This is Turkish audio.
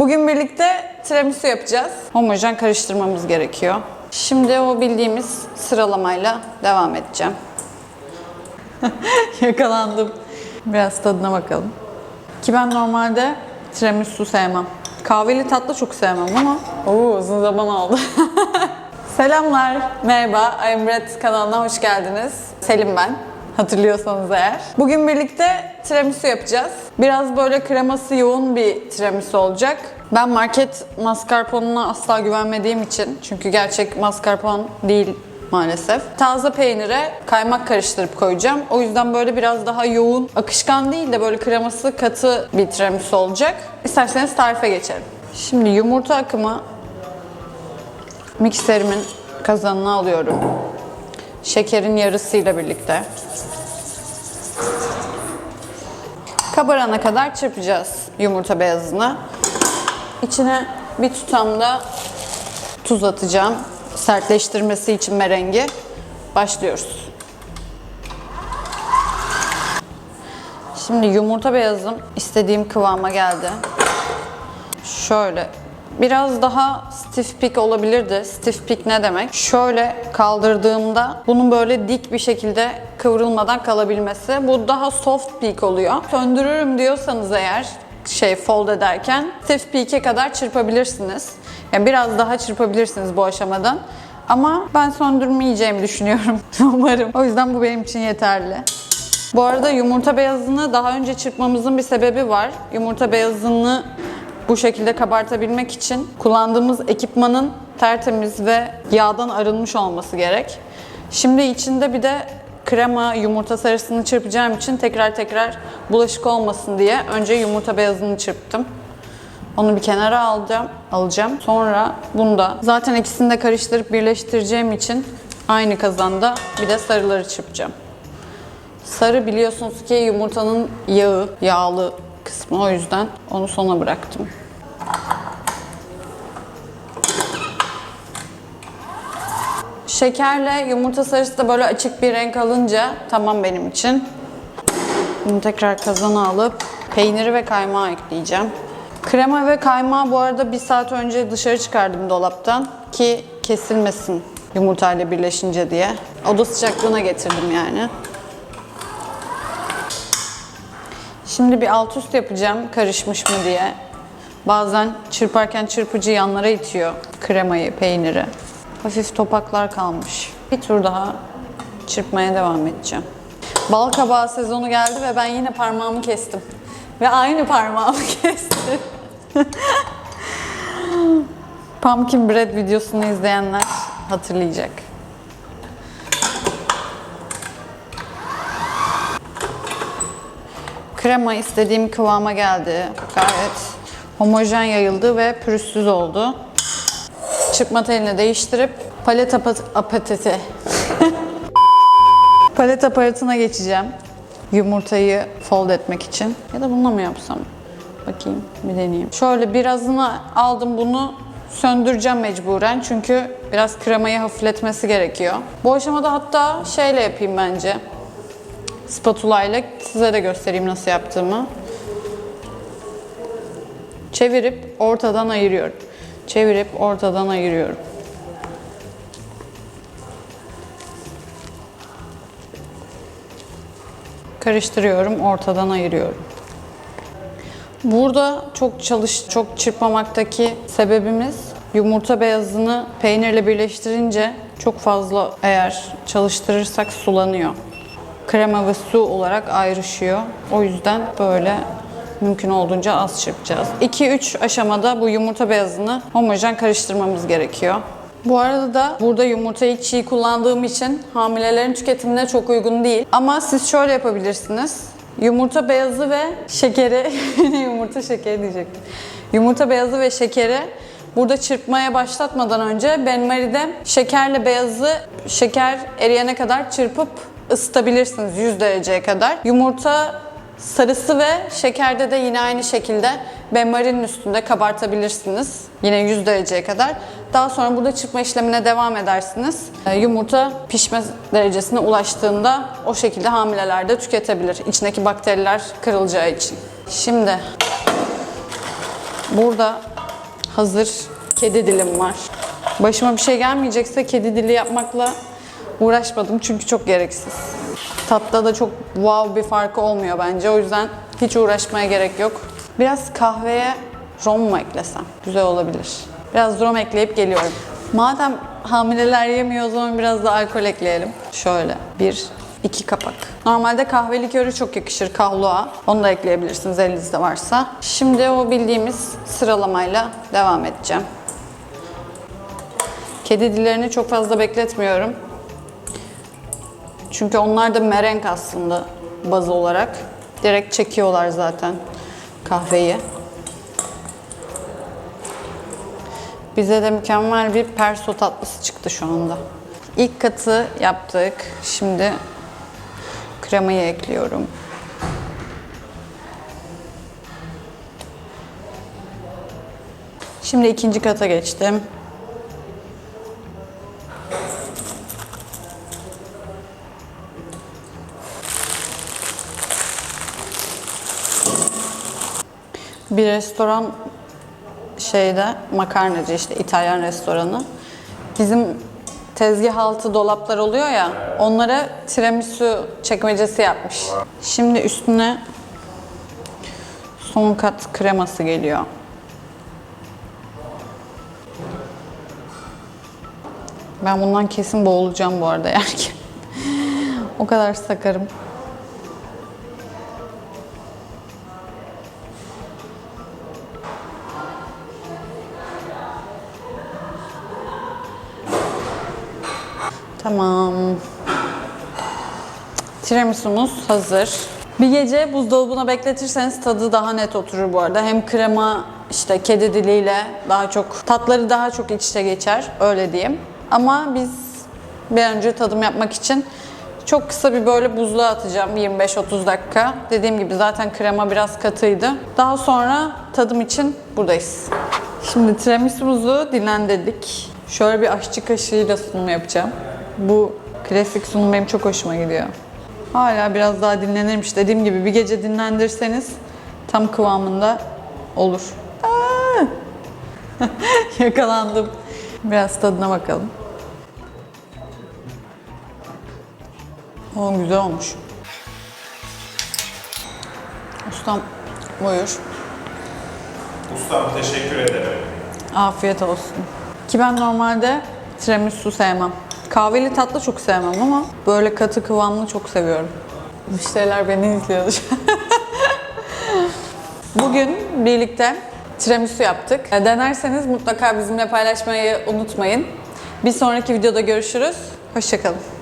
Bugün birlikte tiramisu yapacağız. Homojen karıştırmamız gerekiyor. Şimdi o bildiğimiz sıralamayla devam edeceğim. Yakalandım. Biraz tadına bakalım. Ki ben normalde tiramisu sevmem. Kahveli tatlı çok sevmem ama Oo, uzun zaman oldu. Selamlar, merhaba. Emret kanalına hoş geldiniz. Selim ben, hatırlıyorsanız eğer. Bugün birlikte tiramisu yapacağız. Biraz böyle kreması yoğun bir tiramisu olacak. Ben market mascarpone'una asla güvenmediğim için, çünkü gerçek mascarpone değil maalesef. Taze peynire kaymak karıştırıp koyacağım. O yüzden böyle biraz daha yoğun, akışkan değil de böyle kreması katı bir tiramisu olacak. İsterseniz tarife geçelim. Şimdi yumurta akımı mikserimin kazanına alıyorum. Şekerin yarısıyla birlikte. Kabarana kadar çırpacağız yumurta beyazını. İçine bir tutamda tuz atacağım. Sertleştirmesi için merengi. Başlıyoruz. Şimdi yumurta beyazım istediğim kıvama geldi. Şöyle biraz daha stiff peak olabilirdi. Stiff peak ne demek? Şöyle kaldırdığımda bunun böyle dik bir şekilde kıvrılmadan kalabilmesi. Bu daha soft peak oluyor. Söndürürüm diyorsanız eğer şey fold ederken stiff peak'e kadar çırpabilirsiniz. Yani biraz daha çırpabilirsiniz bu aşamadan. Ama ben söndürmeyeceğimi düşünüyorum. Umarım. O yüzden bu benim için yeterli. Bu arada yumurta beyazını daha önce çırpmamızın bir sebebi var. Yumurta beyazını bu şekilde kabartabilmek için kullandığımız ekipmanın tertemiz ve yağdan arınmış olması gerek. Şimdi içinde bir de krema, yumurta sarısını çırpacağım için tekrar tekrar bulaşık olmasın diye önce yumurta beyazını çırptım. Onu bir kenara alacağım, alacağım. Sonra bunu da zaten ikisini de karıştırıp birleştireceğim için aynı kazanda bir de sarıları çırpacağım. Sarı biliyorsunuz ki yumurtanın yağı, yağlı kısmı o yüzden onu sona bıraktım. Şekerle yumurta sarısı da böyle açık bir renk alınca tamam benim için. Bunu tekrar kazana alıp peyniri ve kaymağı ekleyeceğim. Krema ve kaymağı bu arada bir saat önce dışarı çıkardım dolaptan ki kesilmesin yumurtayla birleşince diye. Oda sıcaklığına getirdim yani. Şimdi bir alt üst yapacağım karışmış mı diye. Bazen çırparken çırpıcı yanlara itiyor kremayı, peyniri. Hafif topaklar kalmış. Bir tur daha çırpmaya devam edeceğim. Bal kabağı sezonu geldi ve ben yine parmağımı kestim. Ve aynı parmağımı kestim. Pumpkin bread videosunu izleyenler hatırlayacak. Krema istediğim kıvama geldi. Gayet homojen yayıldı ve pürüzsüz oldu. Çırpma telini değiştirip palet apat apateti palet aparatına geçeceğim. Yumurtayı fold etmek için. Ya da bununla mı yapsam? Bakayım bir deneyeyim. Şöyle birazını aldım bunu söndüreceğim mecburen çünkü biraz kremayı hafifletmesi gerekiyor. Bu aşamada hatta şeyle yapayım bence spatula ile size de göstereyim nasıl yaptığımı. Çevirip ortadan ayırıyorum. Çevirip ortadan ayırıyorum. Karıştırıyorum, ortadan ayırıyorum. Burada çok çalış, çok çırpmamaktaki sebebimiz yumurta beyazını peynirle birleştirince çok fazla eğer çalıştırırsak sulanıyor krema ve su olarak ayrışıyor. O yüzden böyle mümkün olduğunca az çırpacağız. 2-3 aşamada bu yumurta beyazını homojen karıştırmamız gerekiyor. Bu arada da burada yumurtayı çiğ kullandığım için hamilelerin tüketimine çok uygun değil. Ama siz şöyle yapabilirsiniz. Yumurta beyazı ve şekeri, yumurta şekeri diyecektim. Yumurta beyazı ve şekeri Burada çırpmaya başlatmadan önce benmaride şekerle beyazı şeker eriyene kadar çırpıp ısıtabilirsiniz 100 dereceye kadar. Yumurta sarısı ve şekerde de yine aynı şekilde benmarinin üstünde kabartabilirsiniz. Yine 100 dereceye kadar. Daha sonra burada çırpma işlemine devam edersiniz. Ee, Yumurta pişme derecesine ulaştığında o şekilde hamileler de tüketebilir. İçindeki bakteriler kırılacağı için. Şimdi Burada hazır kedi dilim var. Başıma bir şey gelmeyecekse kedi dili yapmakla uğraşmadım çünkü çok gereksiz. Tatta da çok wow bir farkı olmuyor bence. O yüzden hiç uğraşmaya gerek yok. Biraz kahveye rom mu eklesem? Güzel olabilir. Biraz rom ekleyip geliyorum. Madem hamileler yemiyor o zaman biraz da alkol ekleyelim. Şöyle bir, iki kapak. Normalde kahve likörü çok yakışır kahlua. Onu da ekleyebilirsiniz elinizde varsa. Şimdi o bildiğimiz sıralamayla devam edeceğim. Kedi dillerini çok fazla bekletmiyorum. Çünkü onlar da merenk aslında baz olarak. Direkt çekiyorlar zaten kahveyi. Bize de mükemmel bir perso tatlısı çıktı şu anda. İlk katı yaptık. Şimdi kremayı ekliyorum. Şimdi ikinci kata geçtim. Bir restoran şeyde makarnacı işte İtalyan restoranı. Bizim tezgah altı dolaplar oluyor ya onlara tiramisu çekmecesi yapmış. Şimdi üstüne son kat kreması geliyor. Ben bundan kesin boğulacağım bu arada yerken. o kadar sakarım. Tamam. Tiramisu'muz hazır. Bir gece buzdolabına bekletirseniz tadı daha net oturur bu arada. Hem krema işte kedi diliyle daha çok tatları daha çok iç içe geçer öyle diyeyim. Ama biz bir önce tadım yapmak için çok kısa bir böyle buzluğa atacağım 25-30 dakika. Dediğim gibi zaten krema biraz katıydı. Daha sonra tadım için buradayız. Şimdi tiramisu'muzu dinlendirdik. Şöyle bir aşçı kaşığıyla sunum yapacağım. Bu klasik sunum benim çok hoşuma gidiyor. Hala biraz daha dinlenirmiş. Dediğim gibi bir gece dinlendirseniz tam kıvamında olur. Yakalandım. Biraz tadına bakalım. O güzel olmuş. Ustam buyur. Ustam teşekkür ederim. Afiyet olsun. Ki ben normalde tiramisu sevmem. Kahveli tatlı çok sevmem ama böyle katı kıvamlı çok seviyorum. Müşteriler beni izliyordu. Bugün birlikte tiramisu yaptık. E, Denerseniz mutlaka bizimle paylaşmayı unutmayın. Bir sonraki videoda görüşürüz. Hoşçakalın.